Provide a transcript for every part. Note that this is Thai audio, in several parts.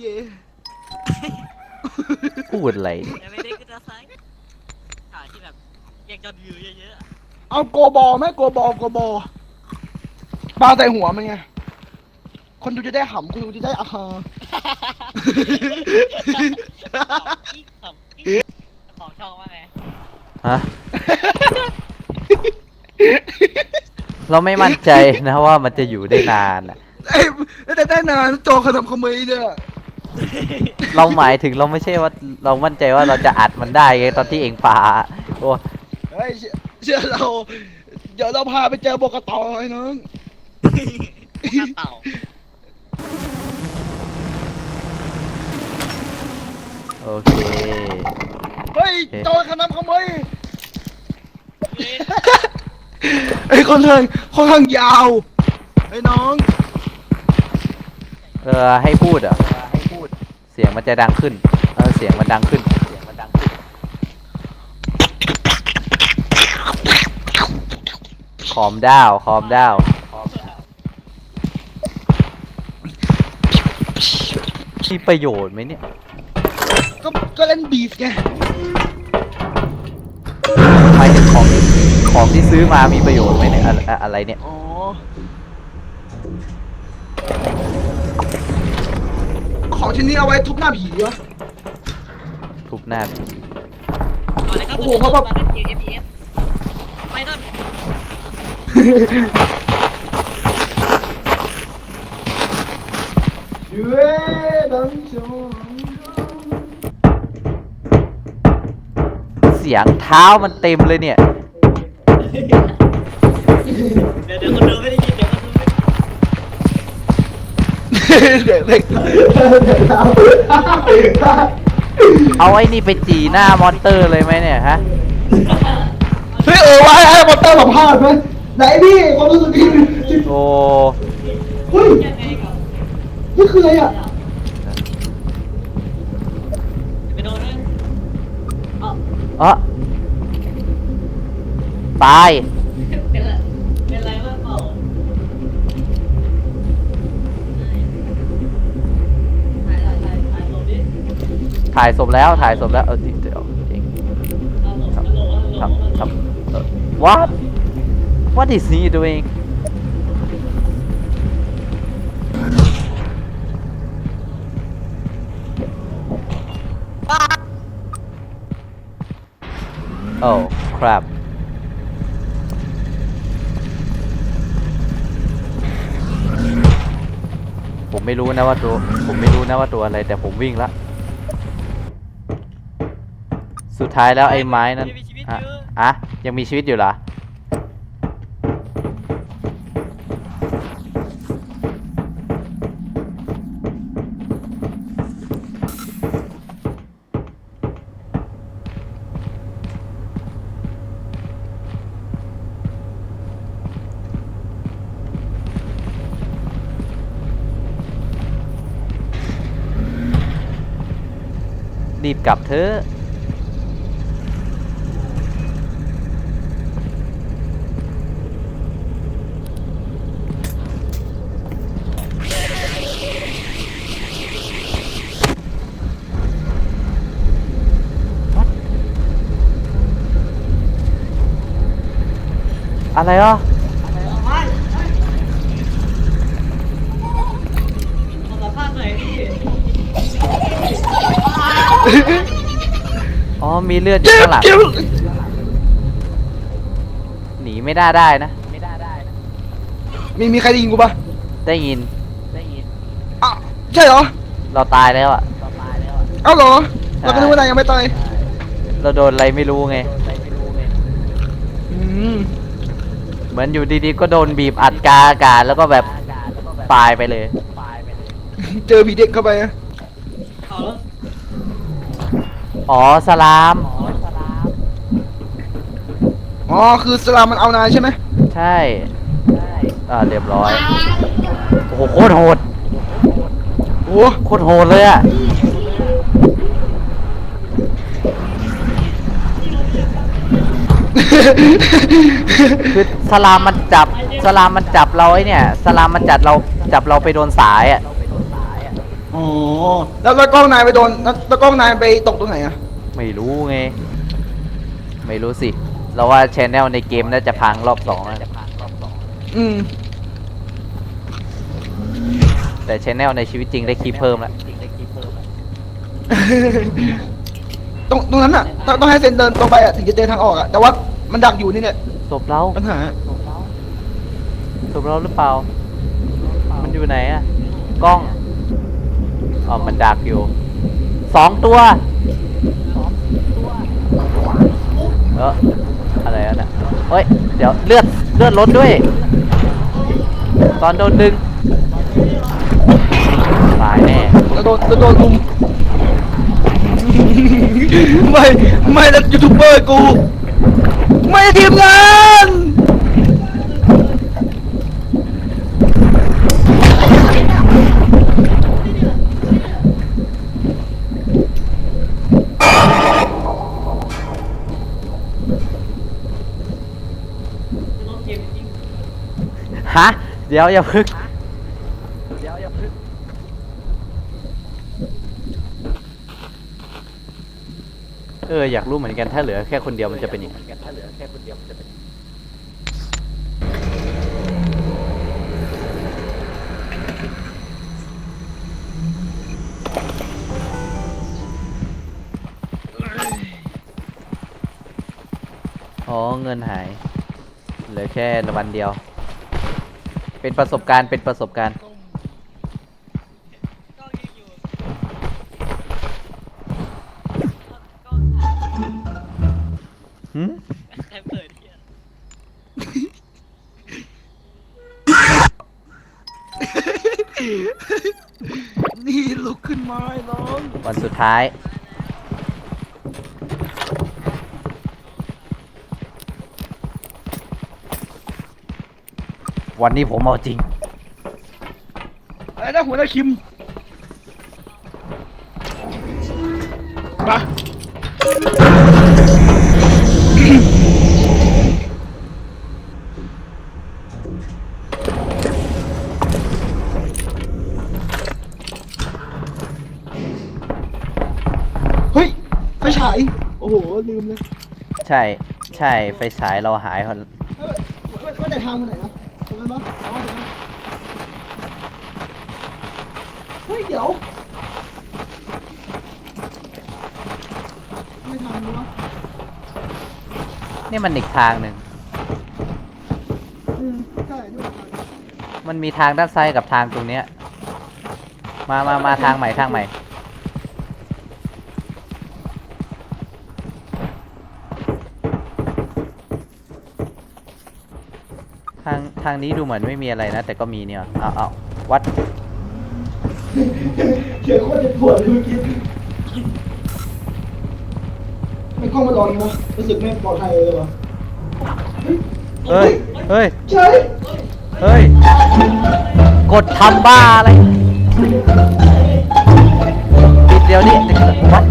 เย่พูดอะไรอย่าไปเด็กก็จะไซส์ข่าวที่แบบแยกยอดวิวเยอะๆอะเอาโกบอลไหมโกบอลโกบอลปาใส่หัวมันไง คนดูจะได้หำคนดูจะได้อาฮาของกิ๊กของกิ๊กของช่องว่าไงฮะเราไม่มั่นใจนะว่ามันจะอยู่ได้นานอะ เอ้ยแต่ได้นานโจขนมขโมยเนี่ย เราหมายถึงเราไม่ใช่ว่าเรามั่นใจว่าเราจะอัดมันได้ไงตอนที่เองปาโอ้เฮ้ยเชื่อเชื่อเรา เดี๋ยวเราพาไปเจอบอกตอไอ้น้องหน้าเต่าโอเค เฮ้ยเอ๊ะ โจขนมขโมยไอ้ยคนข้างค่อนข้างยาวไอ้น้อง เออให้พูดเหรอะให้พูด เสียงมันจะดังขึ้นเออเสียงมันดังขึ้น เสียงมันดังขึ้น คอมดาวคอมดาวมีประโยชน์ไหมเนี่ย ก็ก็เล่นบีฟไงหมายถึงของที่ของที่ซื้อมามีประโยชน์ไหมเนี่ยอะไรอะไรเนี่ย อ๋อ ของชิ้นนี้เอาไว้ทุบหน้าผีเหรอ ทุบหน้าผีอะไรครับโอ้โหเขาแบบมาเล่นเกม FPS ไม่ต้องเย้ดังชงเสียงเท้ามันเต็มเลยเนี่ย เด็กเด็กเอาไอ้นี่ไปจีหน้ามอนเตอร์เลยไหมเนี่ยฮะเฮ้ยเออว่าให้มอเตอร์สัมภาษณ์ไหมไหนพี่ความรู้สึกพี่โอ้เฮ้ยนี่คืออะไรอะไปโดนด้วยอ๋อเอะตาย เป็นไรเป็นไรวะเปล่าถ่ายถ่ายถ่ายถ่ายลงดิ ถ่ายศพแล้วถ่ายศพแล้วเออจริงเดี๋ยวจริงเอาลงเอาลงเอาลงทำทำเอ่อ what what is he doing โอ้ crap ผมไม่รู้นะว่าตัว ผมไม่รู้นะว่าตัวอะไร แต่ผมวิ่งละ สุดท้ายแล้วไอ้ไม้นั้นยังมีชีวิตอะอยู่อะยังมีชีวิตอยู่เหรอ รีบกลับเถอะ อะไรอะขอสัมภาษณ์หน่อยพี่อ๋อมีเลือดอยู่เจ็บข้างหลังเจ็บหนีไม่ได้ได้นะมีมีใครได้ยินกูปะได้ยิน ได้ยิน อะใช่เหรอเราตายแล้วอะเอ้าเหรอ เราก็นึกว่านายยังไม่ตาย เราโดนอะไรไม่รู้ไงอืม เหมือนอยู่ดีๆก็โดนบีบอัดกาอากาศแล้วก็แบบตายไปเลย เจอผีเด็กเข้าไปอะเอาแล้วอ๋อสลาม อ๋อคือสลามมันเอานายใช่ไหมใช่อ่าเรียบร้อย โอ้โหโคตรโหด โอ้โคตรโหดเลยอะคือ สลามมันจับสลามมันจับเราไอ้เนี่ยสลามมันจับเราจับเราไปโดนสายอะออ๋อแล้วแล้วกล้องนายไปโดนแล้วแล้วกล้องนายไปตกตรงไหนอะไม่รู้ไง ไม่รู้สิ เราว่าชแนลในเกมน่าจะพังรอบสองแล้วอืมแต่ชแนลในชีวิตจริงได้คลิปเพิ่มแล้วตรงตรงนั้นอะต้องต้องให้เซนเดินตรงไปอะถึงจะเจอทางออกอะแต่ว่ามันดักอยู่นี่แหละศพเราปัญหา ศพเราหรือเปล่า มันอยู่ไหนอะกล้องอ๋อมันดักอยู่สองตัว เอออะไรอะน่ะเฮ้ย เดี๋ยวเลือดเลือดลดด้วย ตอนโดนดึง ตายแน่แล้วโดนแล้วโดนลุมไม่ ไม่แล้วยูทูบเบอร์กู ไม่ทีมงาน ฮะ เดี๋ยวอย่าพึ่งเดี๋ยวอย่าพึ่งเอออยากรู้เหมือนกันถ้าเหลือแค่คนเดียวมันจะเป็นยังไงถ้าเหลือแค่คนเดียวมันจะเป็นอ๋อเงินหายเหลือแค่วันเดียว เป็นประสบการณ์เป็นประสบการณ์ก็ยังอยู่ก็หืมใครเปิดเฮียนี่ลุกขึ้นมาไอ้น้อง วันสุดท้าย วันนี้ผมเอาจริงไอ้หน้าหัวหน้าคิมมาเฮ้ยไฟฉายโอ้โห ลืมเลยใช่ ใช่ไฟฉายเราหายคนเฮ้ยว่าว่าแต่ทางมันไหนนะ ตรงนั้นปะอ๋อตรงนั้นเฮ้ยเดี๋ยวไม่ทางนี้วะนี่มันอีกทางหนึ่ง อืมใช่นี่มันทางมันมีทางด้านซ้ายกับทางตรงเนี้ย มามามาทางใหม่ทางใหม่ ทางทางนี้ดูเหมือนไม่มีอะไรนะ แต่ก็มีเนี่ยเอาเอาวัดเขียนโคตรเจ็บปวดเลยเมื่อกี้ไม่กล้องมาลองนะรู้สึกไม่ปลอดภัยเลยวะเฮ้ยเฮ้ยใช่เฮ้ยกดทำบ้าอะไรปิดเดี๋ยวนี้วัด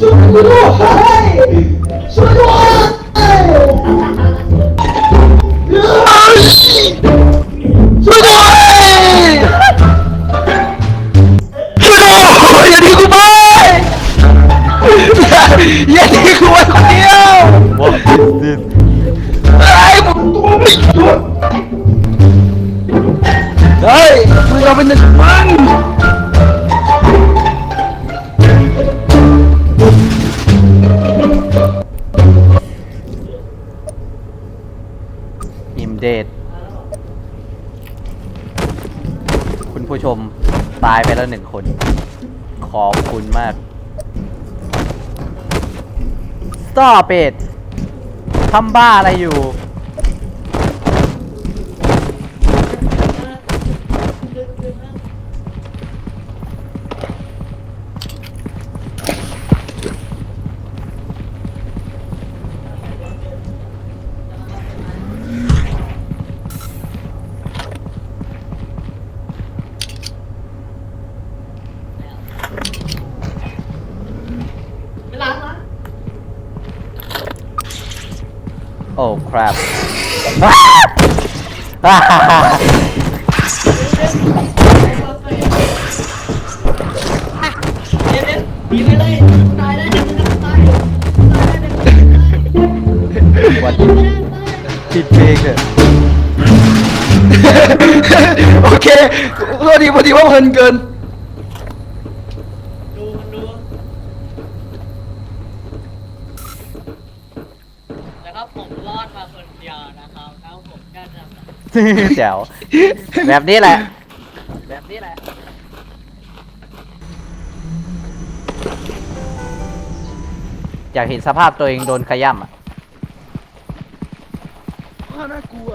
ช่วายไปแล้วหนึ่งคน ขอบคุณมากสตอเปดทำบ้าอะไรอยู่ โอ้ครับเดี๋ยวเดี๋ยวหนีไปเลยตายได้เดี๋ยวมึงตายตายได้วันผิดเพลงเลยโอเคพอดีพอดีว่าเพลินเกิน ดูดูแล้วก็ ผมรอดมาคนเดียวนะครับแล้วผมก็จะแบบแจ๋วแบบนี้แหละ แบบนี้แหละ อยากเห็นสภาพตัวเองโดนขย้ำอะว่าน่ากลัว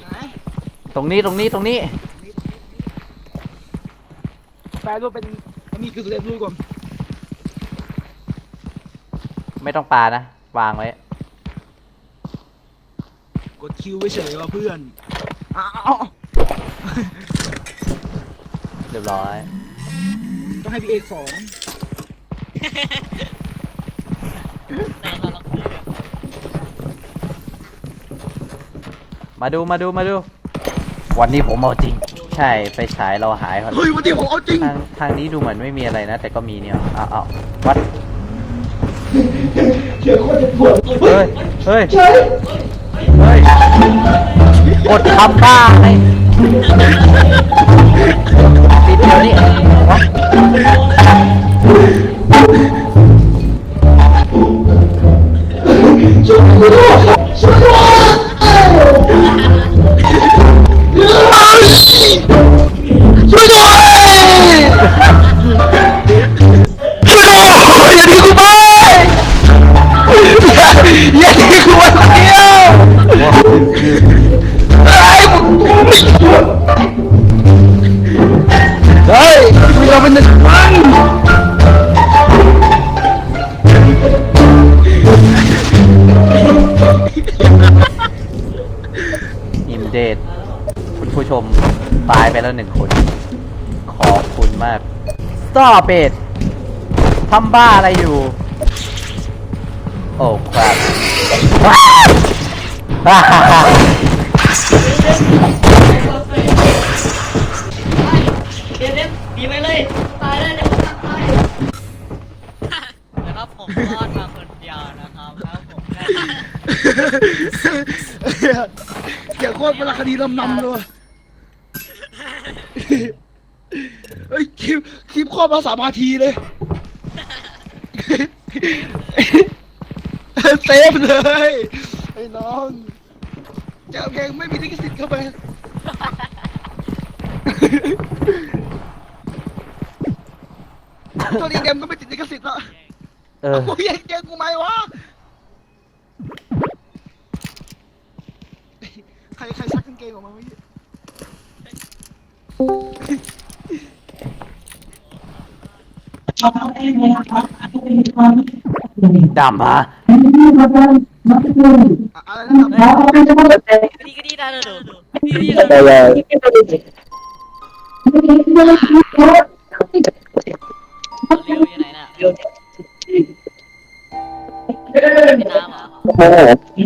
ไหนตรงนี้ตรงนี้ตรงนี้ แปลรูปเป็นอันนี้คือสเต็ปรูปก่อน ไม่ต้องปานะ วางไว้ กดคิวไว้เฉยว่าเพื่อนอ้าวเรียบร้อย ต้องให้พี่เอกสอนแต่ตอนเราคุยกันมาดูมาดูมาดู วันนี้ผมเอาจริง ใช่ไฟฉายเราหายก่อนเฮ้ยวันนี้ผมเอาจริง ทางทางนี้ดูเหมือนไม่มีอะไรนะ แต่ก็มีเนี่ยอ้าวอ้าววัด เชื่อคนจะปวดเฮ้ย เฮ้ย เฮ้ยกดทำบ้าให้ปิดเดี๋ยวนี้ ไปแล้วหนึ่งคน ขอบคุณมาก Stop it ทำบ้าอะไรอยู่ โอ้ครับว้าวเดี๋ยวเดี๋ยวหนีไปเลย ตายได้วเดี๋ยวตายแล้วก็ผมรอดมาคนเดียวนะครับแล้วผมก็เกี่ยวโคตรเป็นคดีลำนำเลยว่ะเฮ้ยคลิป คลิปข้อภาษาพาทีเลย เซฟเลยไอ้น้องเจ้าแกงไม่มีลิขสิทธิ์เข้าไป ตัวนี้เกมก็ไม่ติดลิขสิทธิ์ละเออ โอ้ยยังเจอกูไหมวะ ใครใครซักกางเกงออกมาเมื่อกี้ ดำฮะอะไรนะครับดีะโอ้โห